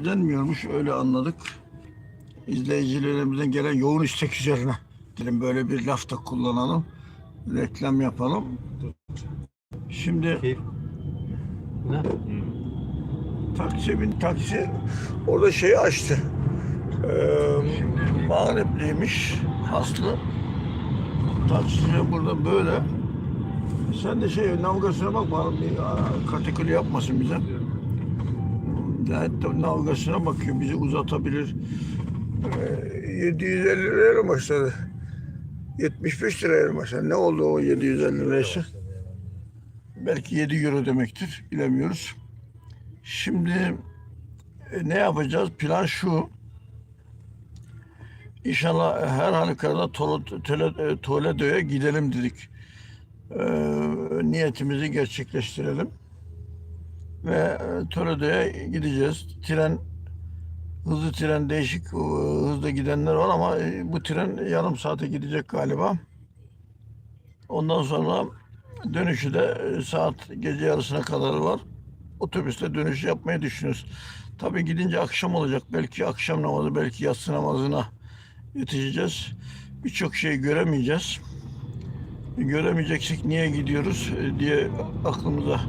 denmiyormuş öyle anladık. İzleyicilerimizden gelen yoğun istek üzerine dedim böyle bir laf da kullanalım. Reklam yapalım. Şimdi. Ne? taksi bin taksi orada şeyi açtı. Ee, Mağripliymiş Aslı. Taksici burada böyle. Sen de şey navigasyona bak bana bir aa, kategori yapmasın bize. De navigasyona bakıyor bizi uzatabilir. Ee, 750 liraya başladı. 75 liraya başladı. Ne oldu o 750 liraysa? Belki 7 euro demektir. Bilemiyoruz. Şimdi e, ne yapacağız? Plan şu. İnşallah her halükarda e, Toledo'ya gidelim dedik. Ee, niyetimizi gerçekleştirelim. Ve e, Toledo'ya gideceğiz. Tren hızlı tren değişik e, hızda gidenler var ama e, bu tren yarım saate gidecek galiba. Ondan sonra dönüşü de saat gece yarısına kadar var. Otobüste dönüş yapmayı düşünüyoruz. Tabii gidince akşam olacak. Belki akşam namazı, belki yatsı namazına yetişeceğiz. Birçok şey göremeyeceğiz. Göremeyeceksek niye gidiyoruz diye aklımıza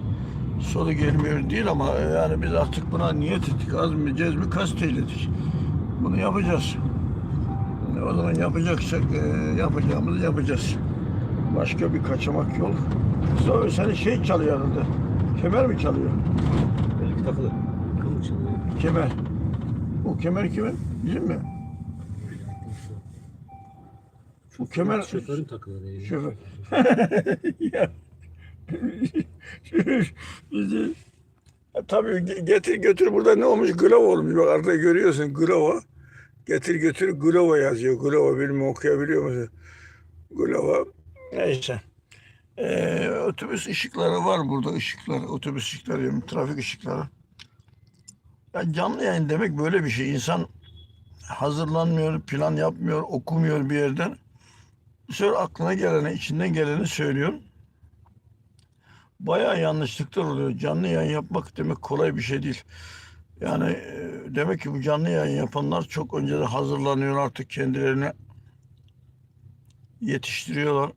soru gelmiyor değil ama e, yani biz artık buna niyet ettik. Azmi, cezmi, kast eyledik. Bunu yapacağız. E, O zaman yapacaksak e, yapacağımızı yapacağız. Başka bir kaçamak yok. Sonra senin şey çalıyor herhalde. Kemer mi çalıyor? Belki takılı. Kemer. O kemer kimin? Bizim mi? Bu kemer Şoförün takıları. yani. şoför. ya. Bizi tabii ge- getir götür burada ne olmuş? Glova olmuş. Bak arkada görüyorsun Glova. Getir götür Glova yazıyor. Glova bilmem okuyabiliyor musun? Glova. Neyse. Ee, otobüs ışıkları var burada ışıklar. Otobüs ışıkları, yani trafik ışıkları. Ya canlı yayın demek böyle bir şey. İnsan hazırlanmıyor, plan yapmıyor, okumuyor bir yerden. Sefer aklına geleni, içinden geleni söylüyor Bayağı yanlışlıklar oluyor. Canlı yayın yapmak demek kolay bir şey değil. Yani e, demek ki bu canlı yayın yapanlar çok önceden hazırlanıyor artık kendilerine yetiştiriyorlar.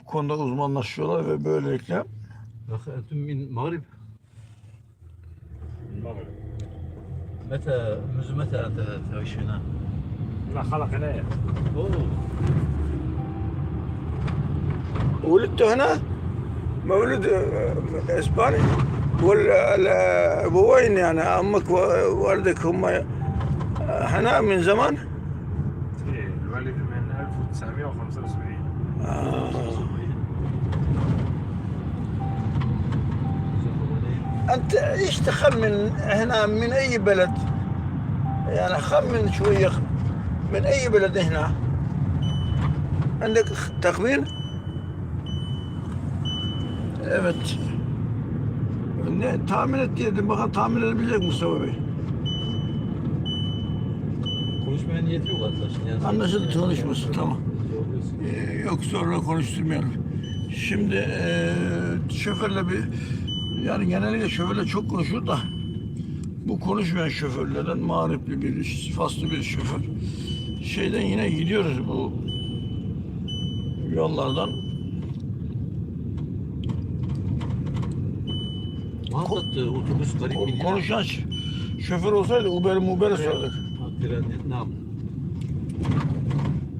Bu konuda uzmanlaşıyorlar ve böylelikle أخ أنتم من المغرب؟ المغرب متى منذ متى أنت تعيش هنا؟ لا خلق هنايا أوه ولدت هنا مولود إسباني. والابوين يعني أمك ووالدك هم هنا من زمان؟ إيه، الوالد من 1975 آه. أنت إيش تخمن هنا من أي بلد؟ يعني خمن شوية من أي بلد هنا؟ عندك تخمين؟ Evet ne tahmin et dedim bakalım tahmin edebilecek Mustafa Bey Konuşmaya niyeti yok arkadaşın. Yani Anlaşıldı, konuşmasın, tamam. Ee, yok sonra konuşturmayalım. Şimdi eee şoförle bir yani genellikle şoförle çok konuşur da bu konuşmayan şoförlerden mağripli bir, faslı bir şoför. Şeyden yine gidiyoruz bu yollardan. Muhakkak e, otobüs garip Ko- biniyor. konuşan ş- şoför olsaydı Uber Uber'e sorardık. Ne yaptı?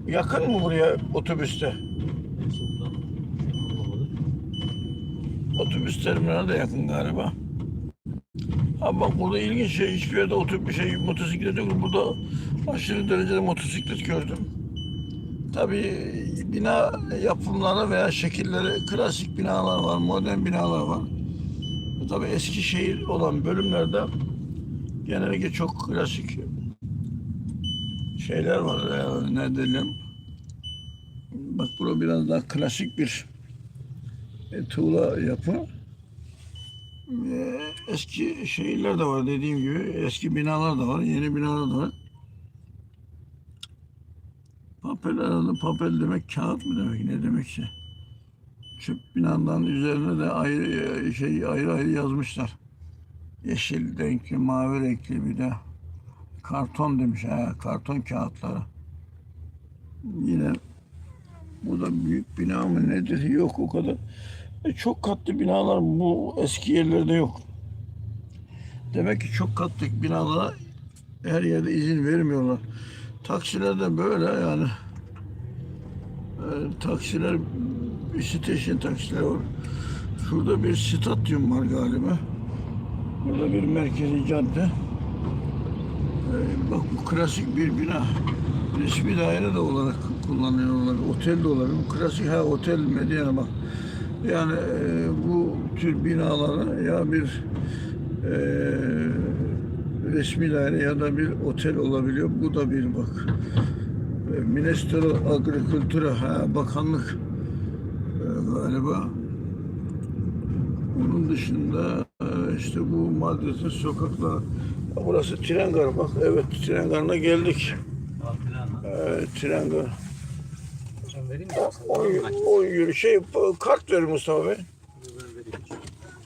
Yakın mı buraya otobüste? En sonunda anlamadım. Otobüs terminali de yakın galiba. Ha bak burada ilginç şey hiçbir yerde otobüs şey motosiklet yok. Burada aşırı derecede motosiklet gördüm. Tabii bina yapımları veya şekilleri klasik binalar var, modern binalar var. Tabii eski şehir olan bölümlerde genellikle çok klasik şeyler var. Ya, ne diyelim? Bak burada biraz daha klasik bir e, tuğla yapı. E, eski şehirler de var dediğim gibi. Eski binalar da var, yeni binalar da var. Papel papel demek kağıt mı demek ne demekse. Çöp binanın üzerine de ayrı e, şey ayrı ayrı yazmışlar. yeşil renkli, mavi renkli bir de karton demiş. Ha, karton kağıtları. Yine bu da büyük bina mı nedir? Yok o kadar. E, çok katlı binalar bu eski yerlerde yok. Demek ki çok katlı binalara her yerde izin vermiyorlar. Taksiler de böyle yani. E, taksiler station taksiler var. Şurada bir stadyum var galiba. Burada bir merkezi cadde. Ee, bak bu klasik bir bina. Resmi daire de olarak kullanıyorlar. Otel de olabilir. Bu klasik ha otel Medine bak. Yani e, bu tür binalara ya bir e, resmi daire ya da bir otel olabiliyor. Bu da bir bak. E, Ministro Agricultura ha bakanlık galiba. Onun dışında e, işte bu Madrid'in sokakları. Burası tren garı bak. Evet tren garına geldik. Ee, tren garı. O, o yürü şey kart ver Mustafa Bey.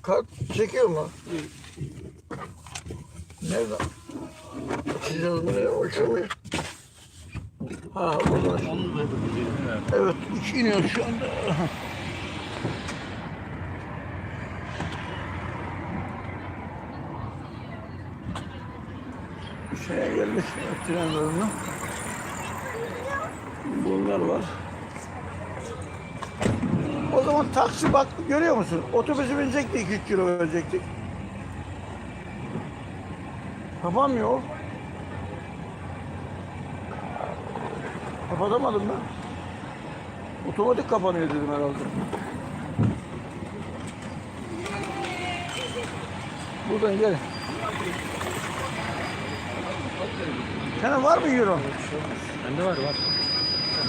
Kart çekiyor mu? Nerede? Açacağız ne? Açamıyor. Ha buradan. Evet iniyor şu anda. Geldik tren. Bunlar var. O zaman taksi bak görüyor musun? Otobüsü binecektik 2-3 kilo verecektik. Kapanmıyor. Kapatamadım ben. Otomatik kapanıyor dedim herhalde. Buradan gel. Senin var mı euro? Bende var var.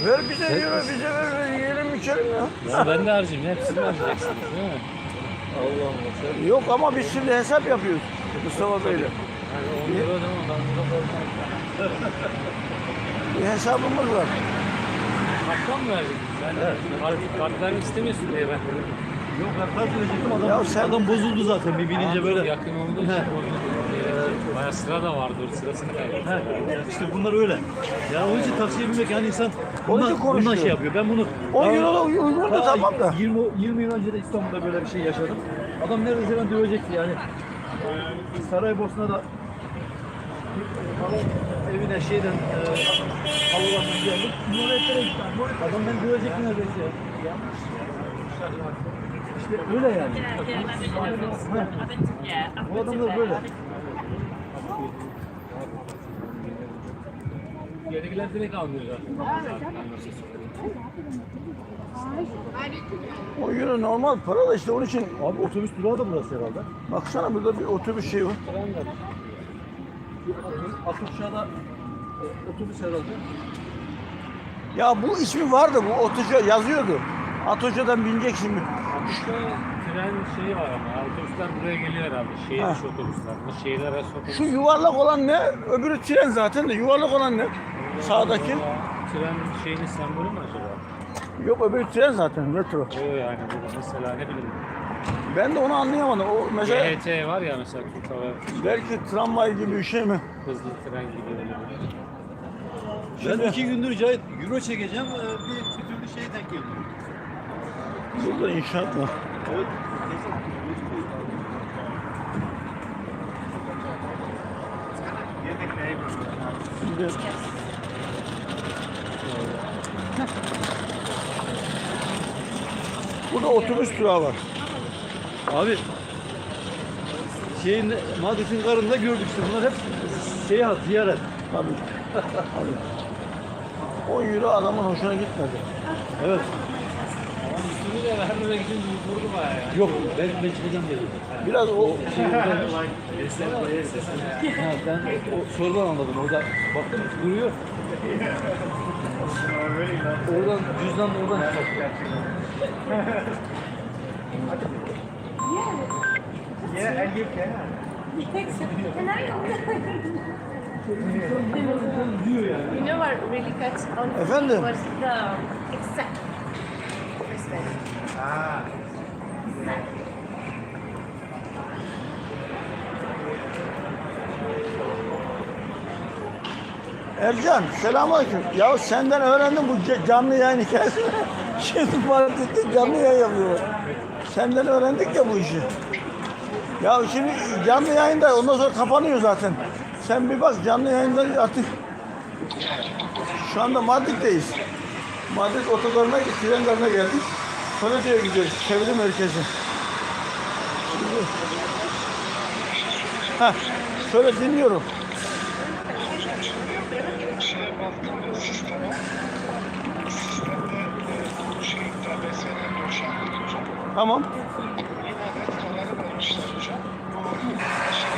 Ver bize euro, bize ver, ver, yiyelim içelim ya. Ya ben de harcayayım. Hepsini harcayacaksınız değil mi? Allah Allah. Yok ama biz şimdi hesap yapıyoruz Mustafa Bey'le. Yani 10 lira değil mi? Ben Bir hesabımız var. Karttan mı verdin? Ben kart, kart vermek istemiyorsun diye ben. Yok ben kart verecektim adam. Ya sen- Adam bozuldu zaten bir binince böyle. Yakın olduğu için bozuldu. Sıra da vardı. Sırasını kaybettim. He, işte bunlar öyle. Yani onun için taksiye binmek yani insan Onun için bundan, bundan konuşuyor. şey yapıyor. Ben bunu 10 daha- euro da uygun da tamam da. 20, 20 yıl önce de İstanbul'da böyle bir şey yaşadım. Adam neredeyse ben dövecekti yani. Saraybosna'da bir evine şeyden e, halılatmış geldim. Nurettin'e gittim. Adam beni dövecekti neredeyse. ya. İşte öyle yani. Bu adamlar böyle. Gerikiler direkt almıyor zaten. 10 euro normal para da işte onun için. Abi otobüs durağı da burası herhalde. Baksana burada bir otobüs şey var. Akıpşa'da e, otobüs herhalde. Ya bu ismi vardı bu Otoca yazıyordu. Atoça'dan binecek şimdi. İşte tren şeyi var ama otobüsler buraya geliyor herhalde. Şehir Ha. otobüsler. Bu şehirler arası otobüs. Şu yuvarlak olan ne? Öbürü tren zaten de yuvarlak olan ne? Sağdaki. Tren şeyinin sembolü mü acaba? Yok öbürü tren zaten metro. O yani burada mesela ne bileyim. Ben de onu anlayamadım. O mesela GHT var ya mesela Türk Hava belki tramvay gibi bir şey mi? hızlı tren gibi öyle bir. Ben iki gündür Cahit euro çekeceğim. e, Bir, bir türlü şey denk geliyor. Burada inşaat var. Evet. Şimdi Burada otobüs durağı var. Abi şeyin Madrid'in karında gördük işte. Bunlar hep seyahat, ziyaret. Tabii. Tabii. 10 euro adamın hoşuna gitmedi. Evet. Üstünü de vermeme gidince vurdu bayağı yani. Yok ben, ben çıkacağım dedim. Biraz o Şey, ben, ha, ben o sorudan anladım. Orada baktım duruyor. Oradan cüzdan da oradan çıkarttı. You know what really cuts on Efendim? was the exact perspective. Ercan selamünaleyküm. Ya senden öğrendim bu ca- canlı yayın hikayesini. Şimdi fark canlı yayın yapıyor. Senden öğrendik ya bu işi. Ya şimdi canlı yayında ondan sonra kapanıyor zaten. Sen bir bak canlı yayında artık şu anda Madrid'deyiz. Madrid otogarına, tren garına geldik. Toledo'ya gidiyoruz. Çeviri merkezi. Heh, söyle dinliyorum. şeye baktım da sisteme. Sistemde e, şey TBS'nin döşendik hocam. Tamam. Yine net kararı vermişler hocam. Bu